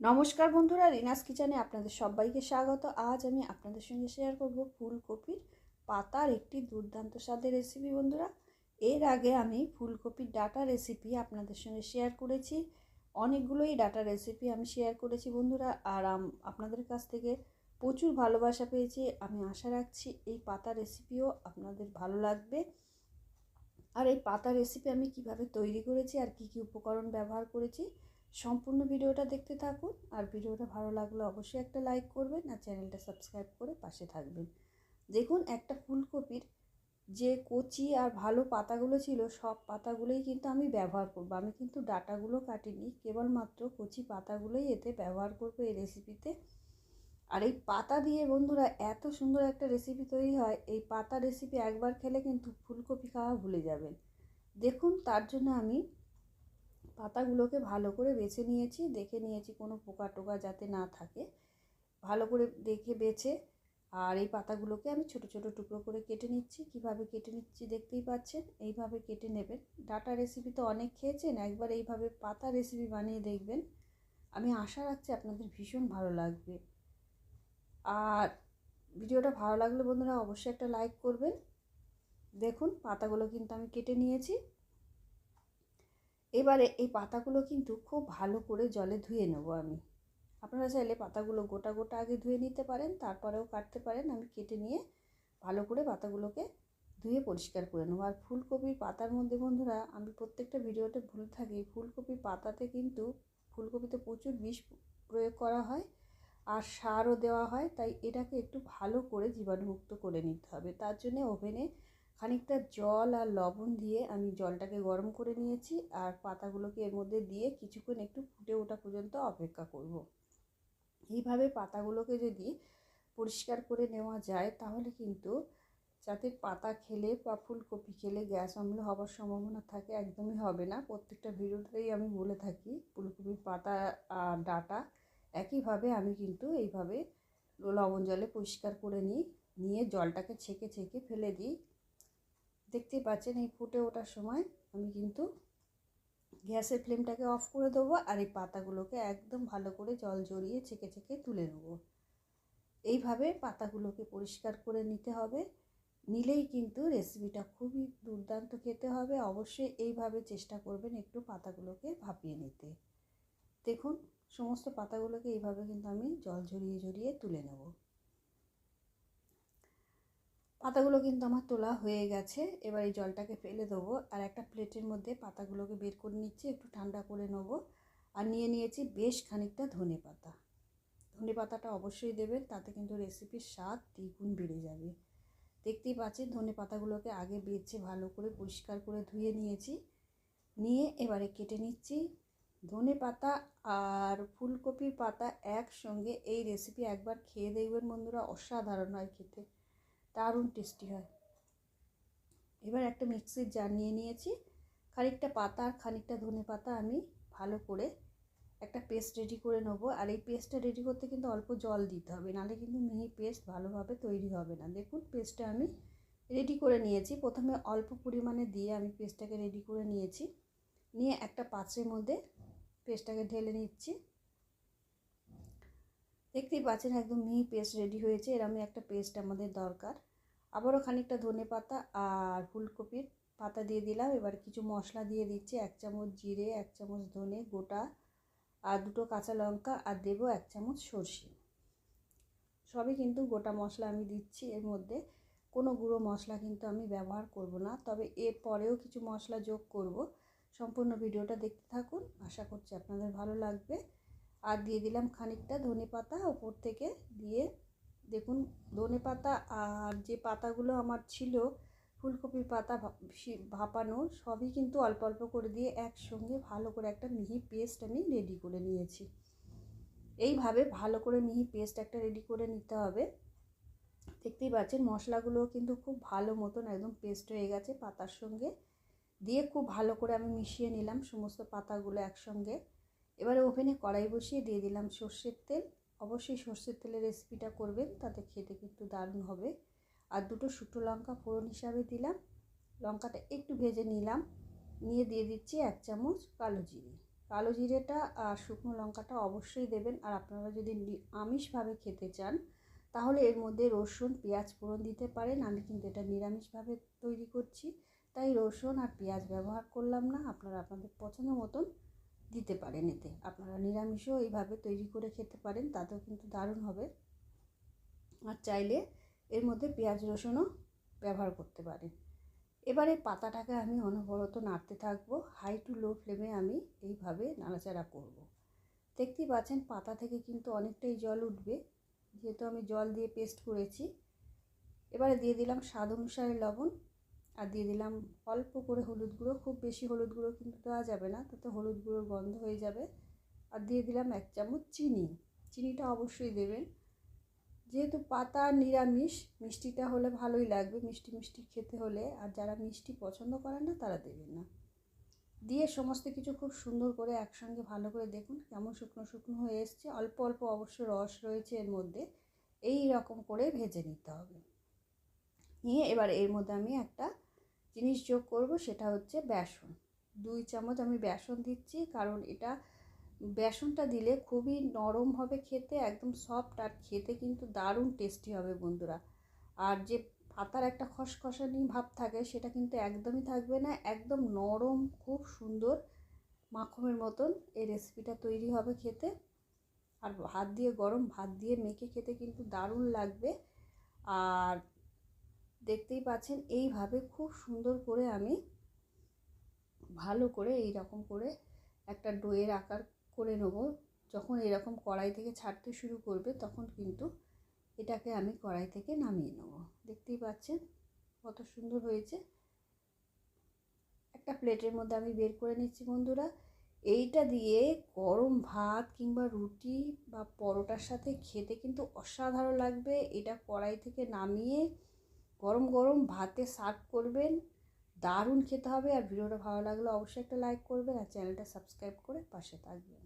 নমস্কার বন্ধুরা, রিনাস কিচেনে আপনাদের সবাইকে স্বাগত। আজ আমি আপনাদের সঙ্গে শেয়ার করব ফুলকপির পাতার একটি দুর্দান্ত স্বাদের রেসিপি বন্ধুরা। এর আগে আমি ফুলকপির ডাটা রেসিপি আপনাদের সঙ্গে শেয়ার করেছি। অনেকগুলোই ডাটা রেসিপি আমি শেয়ার করেছি বন্ধুরা, আর আপনাদের কাছ থেকে প্রচুর ভালোবাসা পেয়েছি। আমি আশা রাখছি এই পাতা রেসিপিও আপনাদের ভালো লাগবে। আর এই পাতা রেসিপি আমি কীভাবে তৈরি করেছি আর কি কি উপকরণ ব্যবহার করেছি সম্পূর্ণ ভিডিওটা দেখতে থাকুন আর ভিডিওটা ভালো লাগলে অবশ্যই একটা লাইক করবেন আর চ্যানেলটা সাবস্ক্রাইব করে পাশে থাকবেন। দেখুন, একটা ফুলকপির যে কচি আর ভালো পাতাগুলো ছিল, সব পাতাগুলোই কিন্তু আমি ব্যবহার করব। আমি কিন্তু ডাটাগুলো কাটিনি, কেবলমাত্র কচি পাতাগুলোই এতে ব্যবহার করব এই রেসিপিতে আর এই পাতা দিয়ে বন্ধুরা, এত সুন্দর একটা রেসিপি তৈরি হয়, এই পাতা রেসিপি একবার খেলে কিন্তু ফুলকপি খাওয়া ভুলে যাবেন। দেখুন, তার জন্য আমি পাতাগুলোকে ভালো করে বেছে নিয়েছি, দেখে নিয়েছি কোনো পোকা টোকা যাতে না থাকে। ভালো করে দেখে বেছে আর এই পাতাগুলোকে আমি ছোট ছোট টুকরো করে কেটে নিচ্ছি। কীভাবে কেটে নিচ্ছি দেখতেই পাচ্ছেন? এইভাবে কেটে নেবেন। ডাটা রেসিপি তো অনেক খেয়েছেন, একবার এইভাবে পাতা রেসিপি বানিয়ে দেখবেন। আমি আশা রাখছি আপনাদের ভীষণ ভালো লাগবে। আর ভিডিওটা ভালো লাগলে বন্ধুরা অবশ্যই একটা লাইক করবেন। দেখুন, পাতাগুলো কিন্তু আমি কেটে নিয়েছি। এবারে এই পাতাগুলো কিন্তু খুব ভালো করে জলে ধুয়ে নেব আমি। আপনারা চাইলে পাতাগুলো গোটা গোটা আগে ধুয়ে নিতে পারেন, তারপরেও কাটতে পারেন। আমি কেটে নিয়ে ভালো করে পাতাগুলোকে ধুয়ে পরিষ্কার করে নেব। আর ফুলকপির পাতার মধ্যে বন্ধুরা, আমি প্রত্যেকটা ভিডিওতে ভুলে থাকি, ফুলকপির পাতাতে কিন্তু ফুলকপিতে প্রচুর বিষ প্রয়োগ করা হয় আর সারও দেওয়া হয়, তাই এটাকে একটু ভালো করে জীবাণুমুক্ত করে নিতে হবে। তার জন্য ওভেনে খানিকটা জল আর লবণ দিয়ে আমি জলটাকে গরম করে নিয়েছি আর পাতাগুলোকে এর মধ্যে দিয়ে কিছুক্ষণ একটু ফুটে ওঠা পর্যন্ত অপেক্ষা করব। এইভাবে পাতাগুলোকে যদি পরিষ্কার করে নেওয়া যায় তাহলে কিন্তু যাতে পাতা খেলে বা ফুলকপি খেলে গ্যাস অম্ল হওয়ার সম্ভাবনা থাকে একদমই হবে না প্রত্যেকটা ভিডিওতেই আমি বলে থাকি ফুলকপির পাতা আর ডাটা একইভাবে আমি কিন্তু এইভাবে লবণ জলে পরিষ্কার করে নিই, নিয়ে জলটাকে ছেঁকে ছেঁকে ফেলে দিই দেখতেই পাচ্ছেন এই ফুটে ওঠার সময় আমি কিন্তু গ্যাসের ফ্লেমটাকে অফ করে দেবো আর এই পাতাগুলোকে একদম ভালো করে জল জড়িয়ে ছেঁকে ছেঁকে তুলে নেব। এইভাবে পাতাগুলোকে পরিষ্কার করে নিতে হবে। নিলেই কিন্তু রেসিপিটা খুবই দুর্দান্ত খেতে হবে। অবশ্যই এইভাবে চেষ্টা করবেন একটু পাতাগুলোকে ভাপিয়ে নিতে। দেখুন, সমস্ত পাতাগুলোকে এইভাবে কিন্তু আমি জল ঝরিয়ে ঝরিয়ে তুলে নেব। পাতাগুলো কিন্তু আমার তোলা হয়ে গেছে। এবার এই জলটাকে ফেলে দেবো আর একটা প্লেটের মধ্যে পাতাগুলোকে বের করে নিচ্ছি, একটু ঠান্ডা করে নেব। আর নিয়ে নিয়েছি বেশ খানিকটা ধনে পাতা। ধনে পাতাটা অবশ্যই দেবেন, তাতে কিন্তু রেসিপির স্বাদ দ্বিগুণ বেড়ে যাবে। দেখতেই পাচ্ছি ধনে পাতাগুলোকে আগে বেছে ভালো করে পরিষ্কার করে ধুয়ে নিয়েছি। নিয়ে এবারে কেটে নিচ্ছি ধনে পাতা আর ফুলকপির পাতা একসঙ্গে। এই রেসিপি একবার খেয়ে দেখবেন বন্ধুরা, অসাধারণ হয় খেতে। দারুণ টেস্টি হয়। এবার একটা মিক্সির জার নিয়ে নিয়েছি। খানিকটা পাতা আর খানিকটা ধনে পাতা আমি ভালো করে একটা পেস্ট রেডি করে নেব। আর এই পেস্টটা রেডি করতে কিন্তু অল্প জল দিতে হবে, নাহলে কিন্তু মিহি পেস্ট ভালোভাবে তৈরি হবে না। দেখুন পেস্টটা আমি রেডি করে নিয়েছি। প্রথমে অল্প পরিমাণে দিয়ে আমি পেস্টটাকে রেডি করে নিয়েছি। নিয়ে একটা পাত্রের মধ্যে পেস্টটাকে ঢেলে নিচ্ছি। দেখতেই পাচ্ছেন একদম মিহি পেস্ট রেডি হয়েছে। এরমই একটা পেস্ট আমাদের দরকার। আবারও খানিকটা ধনে পাতা আর ফুলকপির পাতা দিয়ে দিলাম। এবার কিছু মশলা দিয়ে দিচ্ছি। এক চামচ জিরে, এক চামচ ধনে গোটা আর দুটো কাঁচা লঙ্কা আর দেবো এক চামচ সর্ষে। সবই কিন্তু গোটা মশলা আমি দিচ্ছি। এর মধ্যে কোনো গুঁড়ো মশলা কিন্তু আমি ব্যবহার করব না। তবে এর পরেও কিছু মশলা যোগ করব। সম্পূর্ণ ভিডিওটা দেখতে থাকুন। আশা করছি আপনাদের ভালো লাগবে। আর দিয়ে দিলাম খানিকটা ধনে পাতা ওপর থেকে দিয়ে দেখুন, ধনে পাতা আর যে পাতাগুলো আমার ছিল, ফুলকপির পাতা ভাপানো, সবই কিন্তু অল্প অল্প করে দিয়ে একসঙ্গে ভালো করে একটা মিহি পেস্ট আমি রেডি করে নিয়েছি। এইভাবে ভালো করে মিহি পেস্ট একটা রেডি করে নিতে হবে। দেখতেই পাচ্ছেন, মশলাগুলো কিন্তু খুব ভালো মতন একদম পেস্ট হয়ে গেছে পাতার সঙ্গে। দিয়ে খুব ভালো করে আমি মিশিয়ে নিলাম সমস্ত পাতাগুলো একসঙ্গে। এবারে ওভেনে কড়াই বসিয়ে দিয়ে দিলাম সর্ষের তেল। অবশ্যই সর্ষের তেলের রেসিপিটা করবেন, তাতে খেতে কিন্তু দারুণ হবে। আর দুটো শুকনো লঙ্কা ফোড়ন হিসাবে দিলাম। লঙ্কাটা একটু ভেজে নিলাম। নিয়ে দিয়ে দিচ্ছি এক চামচ কালো জিরে। কালো জিরেটা আর শুকনো লঙ্কাটা অবশ্যই দেবেন। আর আপনারা যদি আমিষভাবে খেতে চান, তাহলে এর মধ্যে রসুন, পেঁয়াজ ফোড়ন দিতে পারেন। আমি কিন্তু এটা নিরামিষভাবে তৈরি করছি। তাই রসুন আর পেঁয়াজ ব্যবহার করলাম না। আপনারা আপনাদের পছন্দ মতন দিতে পারেন এতে। আপনারা নিরামিষও এইভাবে তৈরি করে খেতে পারেন, তাতেও কিন্তু দারুণ হবে। আর চাইলে এর মধ্যে পেঁয়াজ রসুনও ব্যবহার করতে পারেন। এবারে পাতাটাকে আমি অনবরত নাড়তে থাকব। হাই টু লো ফ্লেমে আমি এইভাবে নাড়াচাড়া করব। দেখতেই পাচ্ছেন পাতা থেকে কিন্তু অনেকটাই জল উঠবে। যেহেতু আমি জল দিয়ে পেস্ট করেছি, এবারে দিয়ে দিলাম স্বাদ অনুসারে লবণ। আর দিয়ে দিলাম অল্প করে হলুদ গুঁড়ো, খুব বেশি হলুদ গুঁড়ো কিন্তু দেওয়া যাবে না, তাতে হলুদ গুঁড়োর গন্ধ হয়ে যাবে। আর দিয়ে দিলাম এক চামচ চিনি, চিনিটা অবশ্যই দেবেন। যেহেতু পাতা নিরামিষ, মিষ্টিটা হলে ভালোই লাগবে, মিষ্টি মিষ্টি খেতে হলে। আর যারা মিষ্টি পছন্দ করেন না, তারা দেবেন না। দিয়ে সমস্ত কিছু খুব সুন্দর করে একসঙ্গে ভালো করে দেখুন কেমন শুকনো শুকনো হয়ে এসছে। অল্প অল্প অবশ্য রস রয়েছে এর মধ্যে, এই রকম করে ভেজে নিতে হবে। নিয়ে এবার এর মধ্যে আমি একটা জিনিস যোগ করব সেটা হচ্ছে বেসন। দুই চামচ আমি বেসন দিচ্ছি, কারণ এটা বেসনটা দিলে খুবই নরম হবে খেতে, একদম সফট আর খেতে কিন্তু দারুণ টেস্টি হবে বন্ধুরা। আর যে পাতার একটা খসখসানি ভাব থাকে সেটা কিন্তু একদমই থাকবে না, একদম নরম, খুব সুন্দর মাখনের মতন এই রেসিপিটা তৈরি হবে খেতে। আর ভাত দিয়ে গরম ভাত দিয়ে মেখে খেতে কিন্তু দারুণ লাগবে। আর দেখতেই পাচ্ছেন, এইভাবে খুব সুন্দর করে আমি ভালো করে এই রকম করে একটা ডোয়ের আকার করে নেব। যখন এরকম কড়াই থেকে ছাড়তে শুরু করবে, তখন কিন্তু এটাকে আমি কড়াই থেকে নামিয়ে নেব। দেখতেই পাচ্ছেন, কত সুন্দর হয়েছে। একটা প্লেটের মধ্যে আমি বের করে নিচ্ছি বন্ধুরা। এইটা দিয়ে গরম ভাত কিংবা রুটি বা পরোটার সাথে খেতে কিন্তু অসাধারণ লাগবে। এটা কড়াই থেকে নামিয়ে গরম গরম ভাতে সার্ভ করবেন, দারুণ খেতে হবে আর ভিডিওটা ভালো লাগলে অবশ্যই একটা লাইক করবেন আর চ্যানেলটা সাবস্ক্রাইব করে পাশে থাকবেন।